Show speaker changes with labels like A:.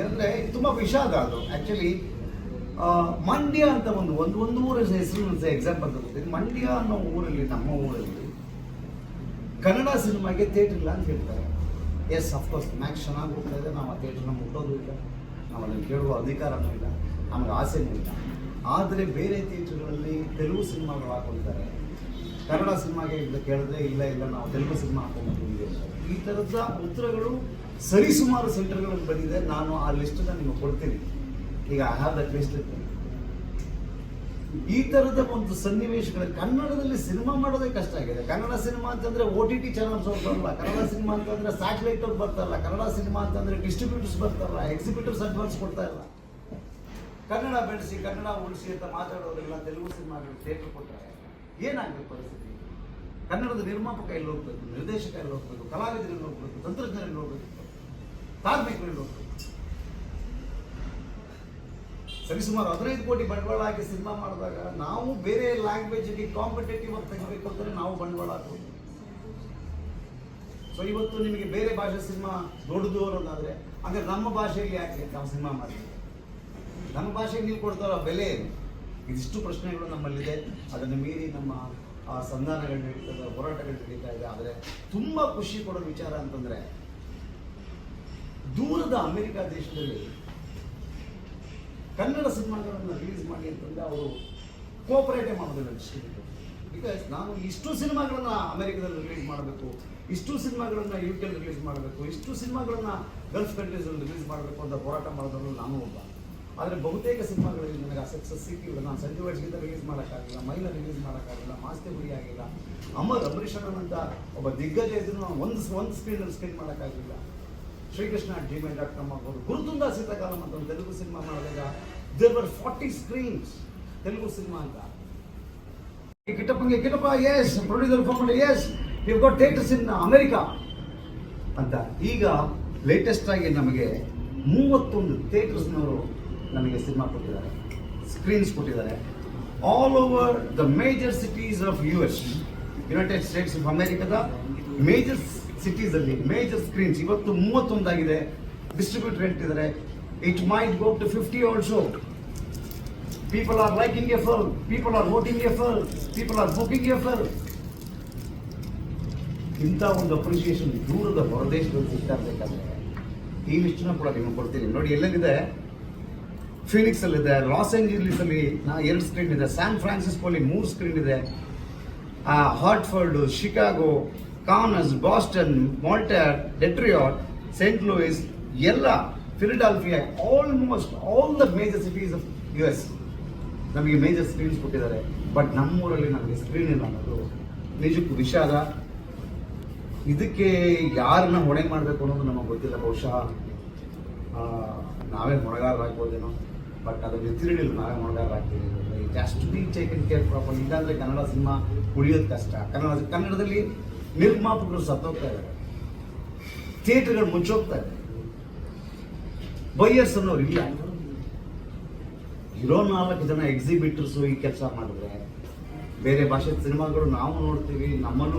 A: ಏನಂದ್ರೆ ತುಂಬಾ ವಿಷಾದ ಅದು. ಆ್ಯಕ್ಚುಲಿ ಮಂಡ್ಯ ಅಂತ ಒಂದು ಒಂದು ಒಂದು ಊರ ಹೆಸರು ಎಕ್ಸಾಂಪಲ್ ತಗೋತೀನಿ ಮಂಡ್ಯ ಅನ್ನೋ ಊರಲ್ಲಿ, ನಮ್ಮ ಊರಲ್ಲಿ ಕನ್ನಡ ಸಿನಿಮಾಗೆ ಥಿಯೇಟರ್ ಇಲ್ಲ ಅಂತ ಹೇಳ್ತಾರೆ. ಎಸ್ ಅಫ್ಕೋರ್ಸ್ ಮ್ಯಾಕ್ಸ್ ಚೆನ್ನಾಗಿ ಹೋಗ್ತಾ ಇದೆ ನಾವು ಆ ಥಿಯೇಟ್ರನ್ನ ಮುಟ್ಟೋದು ಇಲ್ಲ. ನಾವು ಅದನ್ನು ಕೇಳುವ ಅಧಿಕಾರನೂ ಇಲ್ಲ. ನಮಗೆ ಆಸೆನೂ ಇಲ್ಲ. ಆದರೆ ಬೇರೆ ಥಿಯೇಟರ್ಗಳಲ್ಲಿ ತೆಲುಗು ಸಿನಿಮಾಗಳು ಹಾಕೊಳ್ತಾರೆ. ಕನ್ನಡ ಸಿನಿಮಾಗೆ ಕೇಳಿದ್ರೆ ಇಲ್ಲ ಇಲ್ಲ, ನಾವು ತೆಲುಗು ಸಿನಿಮಾ ಹಾಕೊಂಡು ಈ ಥರದ ಉತ್ತರಗಳು ಸರಿಸುಮಾರು ಸೆಂಟರ್ಗಳಲ್ಲಿ ಬಂದಿದೆ. ನಾನು ಆ ಲಿಸ್ಟನ್ನ ನಿಮಗೆ ಕೊಡ್ತೀನಿ. ಈಗ ಐ ಹ್ಯಾವ್ ದಟ್ ಲಿಸ್ಟ್ ಈ ತರದ ಒಂದು ಸನ್ನಿವೇಶಗಳು ಕನ್ನಡದಲ್ಲಿ ಸಿನಿಮಾ ಮಾಡೋದೇ ಕಷ್ಟ ಆಗಿದೆ. ಕನ್ನಡ ಸಿನಿಮಾ ಅಂತಂದ್ರೆ ಓ ಟಿ ಟಿ ಚಾನಲ್ಸ್ ಅವ್ರು ಬರಲ್ಲ. ಕನ್ನಡ ಸಿನಿಮಾ ಅಂತಂದ್ರೆ ಸ್ಯಾಟಲೈಟ್ ಅವ್ರು ಬರ್ತಾರಲ್ಲ. ಕನ್ನಡ ಸಿನಿಮಾ ಅಂತಂದ್ರೆ ಡಿಸ್ಟ್ರಿಬ್ಯೂಟರ್ಸ್ ಬರ್ತಾರಲ್ಲ. ಎಕ್ಸಿಬಿಟರ್ಸ್ ಅಡ್ವಾನ್ಸ್ ಕೊಡ್ತಾ ಇಲ್ಲ. ಕನ್ನಡ ಬೆಳೆಸಿ, ಕನ್ನಡ ಉಳಿಸಿ ಅಂತ ಮಾತಾಡೋರೆಲ್ಲ ತೆಲುಗು ಸಿನಿಮಾಗಳು ಥಿಯೇಟರ್ ಕೊಟ್ಟರೆ ಏನಾಗಬೇಕು ಪರಿಸ್ಥಿತಿ? ಕನ್ನಡದ ನಿರ್ಮಾಪಕ ಎಲ್ಲಿ ಹೋಗ್ಬೇಕು? ನಿರ್ದೇಶಕ ಎಲ್ಲಿ ಹೋಗ್ಬೇಕು? ಕಲಾವಿದರಲ್ಲಿ ಹೋಗ್ಬೇಕು? ತಂತ್ರಜ್ಞರಲ್ಲಿ ಹೋಗ್ಬೇಕು? ಎಲ್ಲಿ ಸರಿ ಸರಿಸುಮಾರು ಹದಿನೈದು ಕೋಟಿ ಬಂಡವಾಳ ಹಾಕಿ ಸಿನಿಮಾ ಮಾಡಿದಾಗ ನಾವು ಬೇರೆ ಲ್ಯಾಂಗ್ವೇಜ್ಗೆ ಕಾಂಪಿಟೇಟಿವ್ ಆಗಿ ತೆಗಿಬೇಕು ಅಂದರೆ ನಾವು ಬಂಡವಾಳ ಹಾಕೋದು ಸೊ ಇವತ್ತು ನಿಮಗೆ ಬೇರೆ ಭಾಷೆ ಸಿನಿಮಾ ದೊಡ್ಡದು ಅನ್ನೋದಾದರೆ, ಅಂದ್ರೆ ನಮ್ಮ ಭಾಷೆಯಲ್ಲಿ ಯಾಕೆ ನಾವು ಸಿನಿಮಾ ಮಾಡ್ತೀವಿ? ನಮ್ಮ ಭಾಷೆಗೆ ನೀವು ಕೊಡ್ತಾರೋ ಬೆಲೆ ಏನು? ಇದಿಷ್ಟು ಪ್ರಶ್ನೆಗಳು ನಮ್ಮಲ್ಲಿದೆ. ಅದನ್ನು ಮೀರಿ ನಮ್ಮ ಸಂಧಾನಗಳು ನಡೀತದೆ, ಹೋರಾಟಗಳು ನಡೀತಾ ಇದೆ. ಆದರೆ ತುಂಬ ಖುಷಿ ಕೊಡೋ ವಿಚಾರ ಅಂತಂದ್ರೆ ದೂರದ ಅಮೆರಿಕ ದೇಶದಲ್ಲಿ ಕನ್ನಡ ಸಿನಿಮಾಗಳನ್ನು ರಿಲೀಸ್ ಮಾಡಿ ಅಂತಂದರೆ ಅವರು ಕೋಪರೇಟೇ ಮಾಡೋದಿಲ್ಲ ಡಿಸ್ಟ್ರಿಬ್ಯೂಟರ್ ಬಿಕಾಸ್ ನಾನು ಇಷ್ಟು ಸಿನಿಮಾಗಳನ್ನು ಅಮೆರಿಕದಲ್ಲಿ ರಿಲೀಸ್ ಮಾಡಬೇಕು, ಇಷ್ಟು ಸಿನಿಮಾಗಳನ್ನು ಯು ಕೆಲ್ಲಿ ರಿಲೀಸ್ ಮಾಡಬೇಕು, ಇಷ್ಟು ಸಿನಿಮಾಗಳನ್ನು ಗಲ್ಫ್ ಕಂಟ್ರೀಸಲ್ಲಿ ರಿಲೀಸ್ ಮಾಡಬೇಕು ಅಂತ ಹೋರಾಟ ಮಾಡೋದ್ರಲ್ಲಿ ನಾನು ಒಬ್ಬ. ಆದರೆ ಬಹುತೇಕ ಸಿನಿಮಾಗಳಲ್ಲಿ ನನಗೆ ಆ ಸಕ್ಸಸ್ ಸಿಕ್ಕಿಲ್ಲ. ನಾನು ಸಂಜೆ ವರ್ಷಗಿಂತ ರಿಲೀಸ್ ಮಾಡೋಕ್ಕಾಗಿಲ್ಲ ಮೈಲ ರಿಲೀಸ್ ಮಾಡೋಕ್ಕಾಗಿಲ್ಲ, ಮಾಸ್ತಿ ಗುರಿ ಆಗಿಲ್ಲ, ಅಮರ್ ಅಂಬರೀಷ್ ಅಂತ ಒಬ್ಬ ದಿಗ್ಗಜ ಇದ್ರು ನಾನು ಒಂದು ಒಂದು ಸ್ಕ್ರೀನಲ್ಲಿ ಸ್ಕ್ರೀನ್ ಮಾಡೋಕ್ಕಾಗಿಲ್ಲ. ಶ್ರೀಕೃಷ್ಣ ಡ್ರೀಮ್ ಡಾಟ್ ಕಾಮ್ ಆಗ್ಬೋದು ಗುರುತುಂದ ಸೀತಾಕಾಲಂ ಅಂತ ಒಂದು ತೆಲುಗು ಸಿನಿಮಾ ಮಾಡಿದಾಗ there were forty screens Telugu cinema ಅಂತ. ಕಿಟ್ಟಪ್ಪಂಗೆ, Kittappa is producer phone yes you got theatres in America ಅಂತ. ಈಗ ಲೇಟೆಸ್ಟ್ ಆಗಿ ನಮಗೆ ಮೂವತ್ತೊಂದು ಥಿಯೇಟರ್ಸ್ನವರು ನಮಗೆ ಸಿನಿಮಾ ಕೊಟ್ಟಿದ್ದಾರೆ. ಸ್ಕ್ರೀನ್ಸ್ ಕೊಟ್ಟಿದ್ದಾರೆ. All over the major cities of U S United States of ಅಮೆರಿಕದ ಮೇಜರ್ ಸಿಟೀಸಲ್ಲಿ ಮೇಜರ್ ಸ್ಕ್ರೀನ್ಸ್ ಇವತ್ತು ಮೂವತ್ತೊಂದಾಗಿದೆ. ಡಿಸ್ಟ್ರಿಬ್ಯೂಟರ್ ಹೇಳ್ತಿದ್ದಾರೆ it might go to fifty also people are liking a far people are voting a far people are booking a far ಇಂಥ ಒಂದು appreciation ದೂರದ ಹೊರದೇಶದಲ್ಲಿ ಸಿಗ್ತಾ ಇರಬೇಕಾದ್ರೆ ಈ ಲಿಸ್ಟ್ನ ಕೂಡ ನಿಮಗೆ ಕೊಡ್ತೀನಿ. ನೋಡಿ, ಎಲ್ಲೆಲ್ಲಿದೆ? ಫಿನಿಕ್ಸ್ ಅಲ್ಲಿದೆ ಲಾಸ್ ಏಂಜಲೀಸ್ ಅಲ್ಲಿ ಎರಡು ಸ್ಕ್ರೀನ್ ಇದೆ. ಸ್ಯಾನ್ ಫ್ರಾನ್ಸಿಸ್ಕೋಲಿ ಮೂರು ಸ್ಕ್ರೀನ್ ಇದೆ. ಹಾರ್ಟ್ಫರ್ಡ್ ಶಿಕಾಗೋ ಕಾನಸ್ ಬಾಸ್ಟನ್ ಮಾಲ್ಟರ್ ಡೆಟ್ರಿಯಾಟ್ ಸೆಂಟ್ ಲೂಯಿಸ್ ಎಲ್ಲ Philadelphia almost all the major cities of U S ನಮಗೆ ಮೇಜರ್ ಸ್ಕ್ರೀನ್ಸ್ ಕೊಟ್ಟಿದ್ದಾರೆ. ಬಟ್ ನಮ್ಮೂರಲ್ಲಿ ನಮಗೆ ಸ್ಕ್ರೀನ್ ಇಲ್ಲ ಅನ್ನೋದು ನಿಜಕ್ಕೂ ವಿಷಾದ. ಇದಕ್ಕೆ ಯಾರನ್ನ ಹೊಣೆ ಮಾಡಬೇಕು ಅನ್ನೋದು ನಮಗೆ ಗೊತ್ತಿಲ್ಲ. ಬಹುಶಃ ನಾವೇ ಹೊಣೆಗಾರರಾಗ್ಬೋದೇನೋ ಬಟ್ ಅದನ್ನು ತಿಳಿಲಿಲ್ಲ ನಾವೇ ಹೊಣೆಗಾರರಾಗ್ತೀವಿ just be taken care proper ಇಲ್ಲಾಂದ್ರೆ ಕನ್ನಡ ಸಿನಿಮಾ ಉಳಿಯೋದು ಕಷ್ಟ. ಕನ್ನಡ, ಕನ್ನಡದಲ್ಲಿ ನಿರ್ಮಾಪಕರು ಸತ್ತೋಗ್ತಾ ಇದ್ದಾರೆ. ಥಿಯೇಟರ್ಗಳು ಮುಚ್ಚೋಗ್ತಾ ಇದೆ. ಬೈಯರ್ಸ್ ಅನ್ನೋರು ಇಲ್ಲ. ಇರೋ ನಾಲ್ಕು ಜನ ಎಕ್ಸಿಬಿಟರ್ಸು ಈ ಕೆಲಸ ಮಾಡಿದ್ರೆ ಬೇರೆ ಭಾಷೆ ಸಿನಿಮಾಗಳು ನಾವು ನೋಡ್ತೀವಿ, ನಮ್ಮನ್ನು